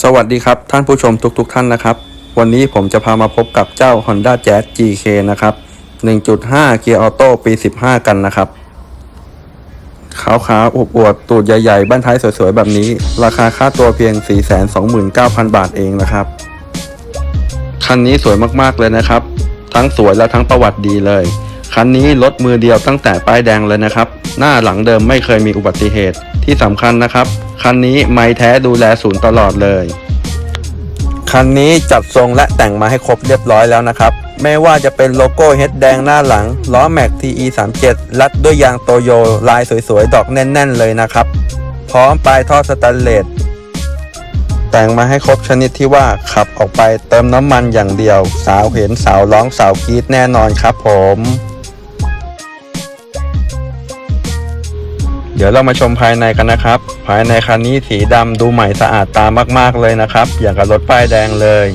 สวัสดีครับ ท่านผู้ชมทุกๆทท่านนะครับ วันนี้ผมจะพามาพบกับเจ้า Honda Jazz GK นะครับ 1.5 เกียร์ออโต้ปี 15 กันนะครับขาวๆอวบอวบๆตูดใหญ่ ๆ บ้านท้ายสวย ๆ แบบนี้ ราคาค่าตัวเพียง 429,000 บาทเองนะครับ คันนี้สวยมากๆเลยนะครับ ทั้งสวยและทั้งประวัติดีเลย คันนี้รถมือเดียวตั้งแต่ป้ายแดงเลยนะครับ หน้าหลังเดิมไม่เคยมีอุบัติเหตุที่สำคัญนะครับ คันนี้ไม่แท้ดูแลศูนย์ตลอดเลย คันนี้จัดทรงและแต่งมาให้ครบเรียบร้อยแล้วนะครับ ไม่ว่าจะเป็นโลโก้เฮดแดงหน้าหลัง ล้อแม็ก TE 3 7รัดด้วยยางโตโย ลายสวยๆ ดอกแน่น ๆ เลยนะครับ พร้อมปลายท่อสแตนเลสแต่งมาให้ครบชนิดที่ว่าขับออกไปเติมน้ำมันอย่างเดียว สาวเห็นสาวร้องสาวกรีดแน่นอนครับผม ดี๋ยวเรามาชมภายในกันนะครับ ภายในคันนี้สีดำดูใหม่สะอาดตามากๆเลยนะครับ อย่างกับรถป้ายแดงเลย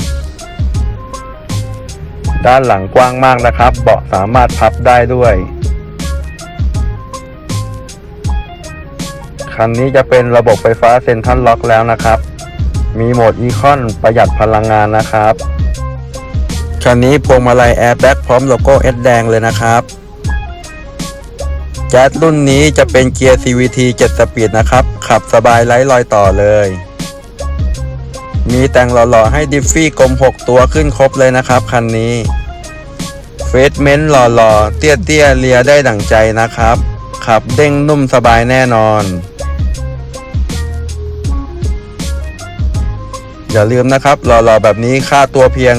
ด้านหลังกว้างมากนะครับ เบาะสามารถพับได้ด้วย คันนี้จะเป็นระบบไฟฟ้าเซ็นทรัลล็อกแล้วนะครับ มีโหมดอีคอนประหยัดพลังงานนะครับ คันนี้พวงมาลัยแอร์แบ็กพร้อมโลโก้เอสแดงเลยนะครับ แจ๊สรุ่นนี้จะเป็นเกียร์ CVT 7 สปีดนะครับ ขับสบายไร้รอยต่อเลย มีแต่งหล่อๆให้ดิฟฟี่กลม 6 ตัวขึ้นครบเลยนะครับ คันนี้ เฟสเมนต์หล่อๆ เตี้ยๆเลียได้ดั่งใจนะครับ ขับเด้งนุ่มสบายแน่นอน อย่าลืมนะครับหล่อๆแบบนี้ค่าตัวเพียง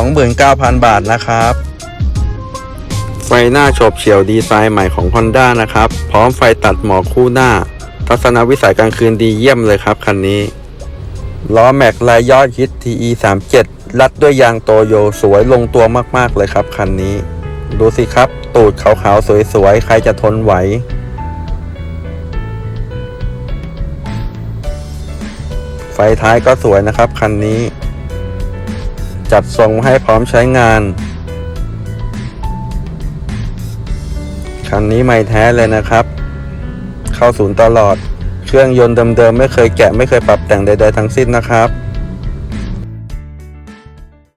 429,000 บาทนะครับ ไฟหน้าโฉบเฉี่ยวดีไซน์ใหม่ของ Honda นะครับ พร้อมไฟตัดหมอกคู่หน้า ทัศนวิสัยกลางคืนดีเยี่ยมเลยครับคันนี้ ล้อแม็กลายยอดฮิต TE 3 7รัดด้วยยางโตโยสวยลงตัวมากๆเลยครับคันนี้ ดูสิครับ ตูดขาวๆ สวยๆ ใครจะทนไหวไฟท้ายก็สวยนะครับคันนี้ จัดทรงให้พร้อมใช้งาน คันนี้ใหม่แท้เลยนะครับ เข้าศูนย์ตลอด เครื่องยนต์เดิมๆไม่เคยแกะไม่เคยปรับแต่งใดๆทั้งสิ้นนะครับ